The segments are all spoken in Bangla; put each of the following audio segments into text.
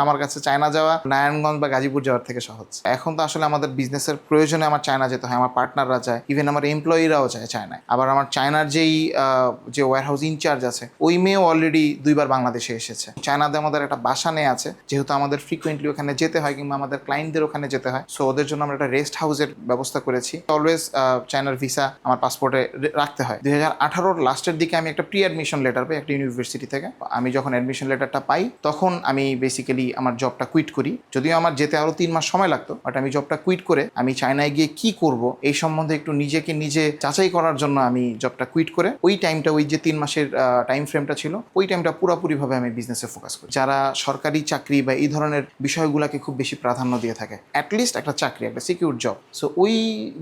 আমার কাছে চায়না যাওয়া, নারায়ণগঞ্জ বা গাজীপুর যাওয়ার থেকে সহজ। এখন তো আসলে আমাদের বিজনেসের প্রয়োজনে আমার চায়না যেতে হয়, আমার পার্টনাররা যায় ইভেন আমার এমপ্লয়িরাও যায় চায়নায়। আবার আমার চায়নার যেই যে ওয়ার হাউস ইনচার্জ আছে, ওই মেয়েও অলরেডি দুইবার বাংলাদেশে এসেছে। চায়নাতে আমাদের একটা বাসা নেই আছে, যেহেতু আমাদের ফ্রিকুয়েন্টলি ওখানে যেতে হয় কিংবা আমাদের ক্লায়েন্টদের ওখানে যেতে হয় সো ওদের জন্য আমরা একটা রেস্ট হাউসের ব্যবস্থা করেছি। অলওয়েজ চায়নার ভিসা আমার পাসপোর্টে রাখতে হয়। দুই হাজার আঠারোর লাস্টের দিকে আমি একটা প্রি অ্যাডমিশন লেটার পাই, একটা ইউনিভার্সিটি থেকে। আমি যখন অ্যাডমিশন লেটারটা পাই, তখন আমি বেসিক্যালি আমার জবটা কুইট করি। যদিও আমার যেতে আরও তিন মাস সময় লাগতো বাট আমি জবটা কুইট করে আমি চায়নায় গিয়ে কি করব এই সম্বন্ধে একটু নিজেকে নিজে যাচাই করার জন্য আমি জবটা কুইট করে ওই টাইমটা ওই যে তিন মাসের টাইম ফ্রেমটা ছিল, ওই টাইমটা পুরোপুরিভাবে আমি বিজনেসে ফোকাস করি। যারা সরকারি চাকরি বা এই ধরনের বিষয়গুলোকে খুব বেশি প্রাধান্য দিয়ে থাকে অ্যাটলিস্ট একটা চাকরি, একটা সিকিউর জব সো ওই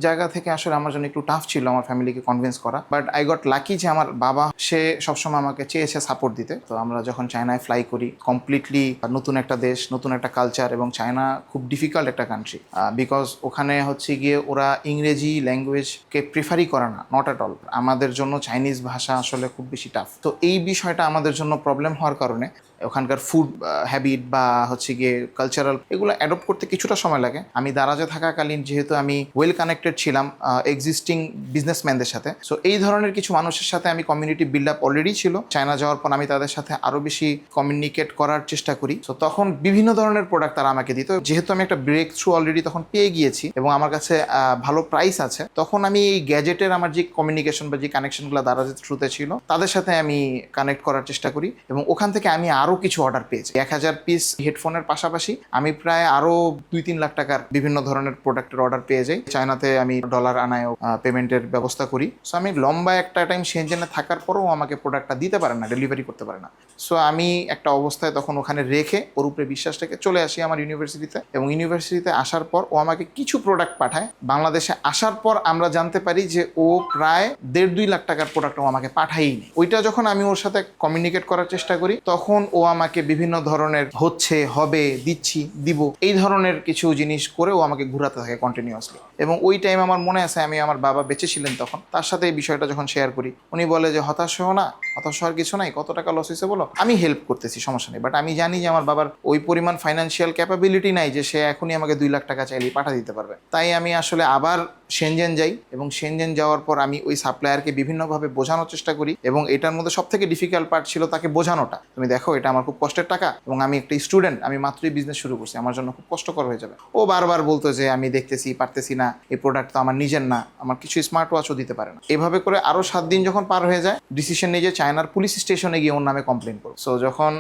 জায়গা থেকে আসলে আমার জন্য একটু টাফ ছিল আমার ফ্যামিলিকে কনভিন্স করা বাট আই গট লাকি যে আমার বাবা, সে সবসময় আমাকে চেয়েছে সাপোর্ট দিতে। তো আমরা যখন চায়নায় ফ্লাই করি কমপ্লিটলি নতুন একটা দেশ, নতুন একটা কালচার এবং চায়না খুব ডিফিকাল্ট একটা কান্ট্রি বিকজ ওখানে হচ্ছে গিয়ে ওরা ইংরেজি ল্যাঙ্গুয়েজকে প্রিফারই করে না নট অ্যাট অল আমাদের জন্য চাইনিজ ভাষা আসলে খুব বেশি টাফ তো এই বিষয়টা আমাদের জন্য প্রবলেম হওয়ার কারণে ওখানকার ফুড হ্যাবিট বা হচ্ছে গিয়ে কালচারাল এগুলো অ্যাডপ্ট করতে কিছুটা সময় লাগে। আমি দারাজে থাকাকালীন যেহেতু আমি ওয়েল কানেক্টেড ছিলাম এক্সিস্টিং বিজনেসম্যানদের সাথে। সো এই ধরনের কিছু মানুষের সাথে আমি কমিউনিটি বিল্ড আপ অলরেডি ছিল। চায়না যাওয়ার পর আমি তাদের সাথে আরও বেশি কমিউনিকেট করার চেষ্টা করি। সো তখন বিভিন্ন ধরনের প্রোডাক্ট তারা আমাকে দিত। যেহেতু আমি একটা ব্রেক থ্রু অলরেডি তখন পেয়ে গিয়েছি এবং আমার কাছে ভালো প্রাইস আছে, তখন আমি এই গ্যাজেটের আমার যে কমিউনিকেশন বা যে কানেকশনগুলো দারাজের থ্রুতে ছিল, তাদের সাথে আমি কানেক্ট করার চেষ্টা করি এবং ওখান থেকে আমি আরও কিছু অর্ডার পেয়েছি। এক হাজার পিস হেডফোনের পাশাপাশি আমি প্রায় আরও দুই তিন লাখ টাকার বিভিন্ন ধরনের প্রোডাক্টের অর্ডার পেয়ে যাই। চায়নাতে আমি ডলার আনায়ও পেমেন্টের ব্যবস্থা করি। সো আমি লম্বা একটা টাইম সেনজেনে থাকার পরেও আমাকে প্রোডাক্টটা দিতে পারে না ডেলিভারি করতে পারে না। সো আমি একটা অবস্থায় তখন ওখানে রেখে ওর উপরে বিশ্বাস রেখে চলে আসি আমার ইউনিভার্সিটিতে এবং ইউনিভার্সিটিতে আসার পর ও আমাকে কিছু প্রোডাক্ট পাঠায়। বাংলাদেশে আসার পর আমরা জানতে পারি যে ও প্রায় দেড় দুই লাখ টাকার প্রোডাক্ট ও আমাকে পাঠাইনি ওইটা যখন আমি ওর সাথে কমিউনিকেট করার চেষ্টা করি, তখন ও আমাকে বিভিন্ন ধরনের হচ্ছে, হবে, দিচ্ছি, দিব, এই ধরনের কিছু জিনিস করে ও আমাকে ঘুরাতে থাকে কন্টিনিউয়াসলি এবং ওই টাইম আমার মনে আছে, আমি আমার বাবা বেঁচে ছিলেন তখন। তার সাথে এই বিষয়টা যখন শেয়ার করি, উনি বলে যে, হতাশ হও না, হতাশ হওয়ার কিছু নাই, কত টাকা লস হয়েছে বলো? আমি হেল্প করতেছি, সমস্যা নেই। বাট আমি জানি যে আমার বাবার ওই পরিমাণ ফাইন্যান্সিয়াল ক্যাপাবিলিটি নাই যে সে এখনই আমাকে দুই লাখ টাকা চাইলেই পাঠা দিতে পারবে। তাই আমি আসলে আবার সেনজেন যাই এবং সেনজেন যাওয়ার পর আমি ওই সাপ্লায়ারকে বিভিন্নভাবে বোঝানোর চেষ্টা করি এবং এটার মধ্যে সব থেকে ডিফিকাল্ট পার্ট ছিল তাকে বোঝানোটা। তুমি দেখো, এটা আমার খুব কষ্টের টাকা এবং আমি একটা স্টুডেন্ট আমি মাত্রই বিজনেস শুরু করছি, আমার জন্য খুব কষ্টকর হয়ে যাবে। ও বারবার বলতো যে আমি দেখতেছি, পারতেছি না, এই প্রোডাক্ট তো আমার নিজের না, আমার কিছু স্মার্ট ওয়াচও দিতে পারে না। এভাবে করে আরও সাত দিন যখন পার হয়ে যায় ডিসিশন নিয়ে যে চায়নার পুলিশ স্টেশনে গিয়ে ওর নামে কমপ্লেন করো। সো যখন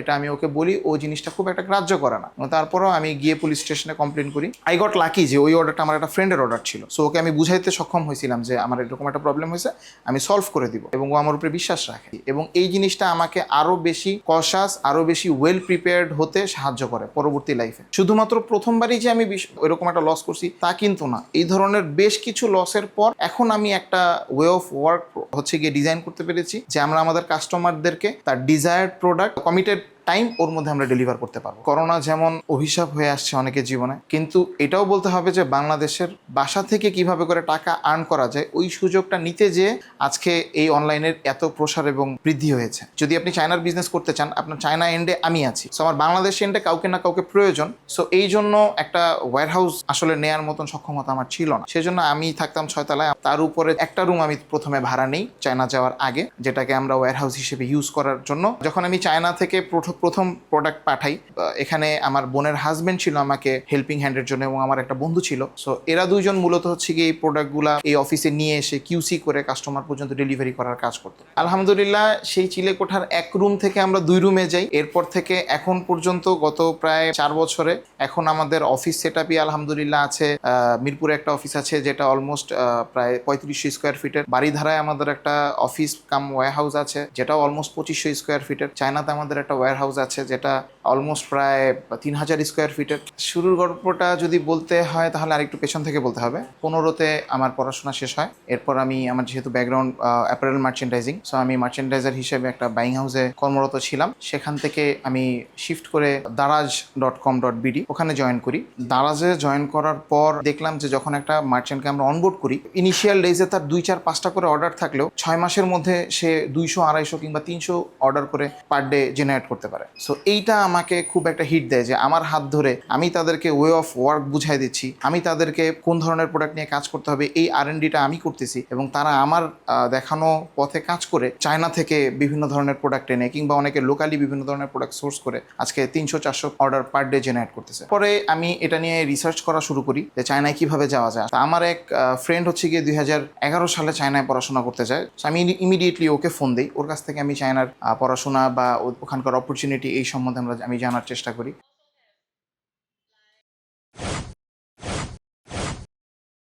এটা আমি ওকে বলি, ও জিনিসটা খুব একটা গ্রাহ্য করে না। তারপরেও আমি গিয়ে পুলিশ স্টেশনে কমপ্লেন করি। আই গট লাকি যে ওই অর্ডারটা আমার একটা ফ্রেন্ডের অর্ডার ছিল। সো ওকে আমি বুঝাইতে সক্ষম হয়েছিলাম যে আমার এরকম একটা প্রবলেম হয়েছে, আমি সলভ করে দিব। এবং ও আমার উপরে বিশ্বাস রাখে। এবং এই জিনিসটা আমাকে আরও বেশি কশাস আরও বেশি ওয়েল প্রিপেয়ার্ড হতে সাহায্য করে পরবর্তী লাইফে শুধুমাত্র প্রথমবারই যে আমি ওইরকম একটা লস করছি, তা কিন্তু না। এই ধরনের বেশ কিছু লসের পর এখন আমি একটা ওয়ে অফ ওয়ার্ক হচ্ছে গিয়ে ডিজাইন করতে পেরেছি, যে আমরা আমাদের কাস্টমারদেরকে তার ডিজায়ার্ড প্রোডাক্ট কমিটেড টাইম ওর মধ্যে আমরা ডেলিভার করতে পারব। করোনা যেমন অভিশাপ হয়ে আসছে অনেকের জীবনে, কিন্তু এটাও বলতে হবে যে বাংলাদেশের বাসা থেকে কীভাবে করে টাকা আর্ন করা যায়, ওই সুযোগটা নিতে যে আজকে এই অনলাইনের এত প্রসার এবং বৃদ্ধি হয়েছে। যদি আপনি চায়নার বিজনেস করতে চান, আপনার চায়না এন্ডে আমি আছি। সো আমার বাংলাদেশ এন্ডে কাউকে না কাউকে প্রয়োজন। সো এই জন্য একটা ওয়্যার হাউস আসলে নেয়ার মতন সক্ষমতা আমার ছিল না। সেজন্য আমি থাকতাম ছয়তলায়, তার উপরে একটা রুম আমি প্রথমে ভাড়া নেই চায়না যাওয়ার আগে, যেটাকে আমরা ওয়্যার হাউস হিসেবে ইউজ করার জন্য। যখন আমি চায়না থেকে প্রথম প্রথম প্রোডাক্ট পাঠাই। এখানে আমার বোনের হাজবেন্ড ছিল আমাকে হেল্পিং হ্যান্ডের জন্য এবং আমার একটা বন্ধু ছিল। সো এরা দুইজন মূলত হচ্ছে কি এই প্রোডাক্টগুলা এই অফিসে নিয়ে এসে কিউসি করে কাস্টমার পর্যন্ত ডেলিভারি করার কাজ করতো। আলহামদুলিল্লাহ, সেই চিলে কোঠার এক রুম থেকে আমরা দুই রুমে যাই। এরপর থেকে এখন পর্যন্ত গত প্রায় চার বছরে এখন আমাদের অফিস সেট আলহামদুলিল্লাহ আছে। মিরপুরে একটা অফিস আছে যেটা অলমোস্ট প্রায় পঁয়ত্রিশশো স্কোয়ার ফিটের বাড়িধারায় আমাদের একটা অফিস কাম ওয়্যার হাউস আছে যেটা অলমোস্ট পঁচিশশো স্কোয়ার ফিটের চায়নাতে আমাদের একটা ওয়্যার হাউস আছে, যেটা অলমোস্ট প্রায় তিন হাজার স্কোয়ার ফিটের শুরুর গল্পটা যদি বলতে হয়, তাহলে আরেকটু পেছন থেকে বলতে হবে। পনেরোতে আমার পড়াশোনা শেষ হয়। এরপর আমি, আমার যেহেতু ব্যাকগ্রাউন্ড অ্যাপারেল মার্চেন্ডাইজিং সো আমি মার্চেন্ডাইজার হিসেবে একটা বাইং হাউসে কর্মরত ছিলাম। সেখান থেকে আমি শিফট করে Daraz dot com dot BD ওখানে জয়েন করি। দারাজে জয়েন করার পর দেখলাম যে যখন একটা মার্চেন্টকে আমরা অনবোর্ড করি ইনিশিয়াল ডেজে তার দুই, চার, পাঁচটা করে অর্ডার থাকলেও ছয় মাসের মধ্যে সে দুইশো, আড়াইশো কিংবা তিনশো অর্ডার করে পার ডে জেনারেট করতে পারে। পারে। সো এইটা আমাকে খুব একটা হিট দেয় যে আমার হাত ধরে আমি তাদেরকে ওয়ে অফ ওয়ার্ক বুঝাই দিচ্ছি, আমি তাদেরকে কোন ধরনের প্রোডাক্ট নিয়ে কাজ করতে হবে, এই আর ডিটা আমি করতেছি এবং তারা আমার দেখানো পথে কাজ করে চায়না থেকে বিভিন্ন ধরনের প্রোডাক্ট এনে কিংবা অনেকে লোকালি বিভিন্ন ধরনের প্রোডাক্ট সোর্স করে আজকে তিনশো চারশো অর্ডার পার ডে জেনারেট করতেছে। পরে আমি এটা নিয়ে রিসার্চ করা শুরু করি যে চায়নায় কীভাবে যাওয়া যায়। তা আমার এক ফ্রেন্ড হচ্ছে গিয়ে দুই হাজার এগারো সালে চায়নায় পড়াশোনা করতে যায়। আমি ইমিডিয়েটলি ওকে ফোন দিই, ওর কাছ থেকে আমি চায়নার পড়াশোনা বা ওখানকার অপরচুনিটি এই সম্বন্ধে আমরা আমি জানার চেষ্টা করি।